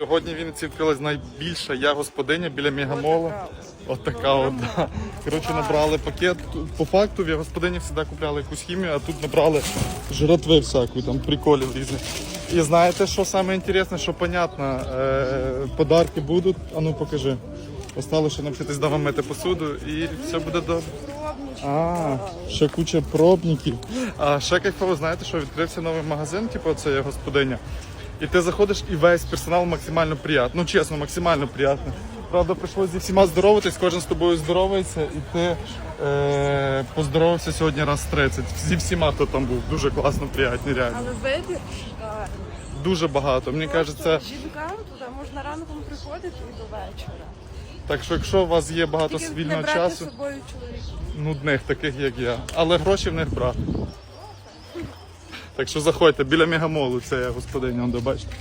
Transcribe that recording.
Сьогодні в Вінниці відкрилась найбільша я господиня біля мегамолу. От така от. Да. Коротше, набрали пакет. По факту в я господині завжди купляли якусь хімію, а тут набрали жратви всяку, там приколів різних. І знаєте, що саме інтересне, що понятно, е, подарки будуть. А ну покажи. Осталося ще навчитись дома мити посуду і все буде добре. А, ще куча пробників. А ще кайфово, знаєте, що відкрився новий магазин, типу це є господиня. І ти заходиш і весь персонал максимально приятний. Ну чесно, максимально приятний. Правда, прийшлося зі всіма здороватись, кожен з тобою здоровається, і ти е, поздоровався сьогодні раз 30. Зі всіма, хто там був. Дуже класно, приятні, реально. Але вибір е, Дуже багато. Мені кажеться, жінкам туди можна ранком приходити і до вечора. так що якщо у вас є багато Тільки не вільного брати часу, з собою чоловіків. нудних, таких як я. Але гроші в них брати. Так що заходьте біля мегамолу, це я господиня, бачите.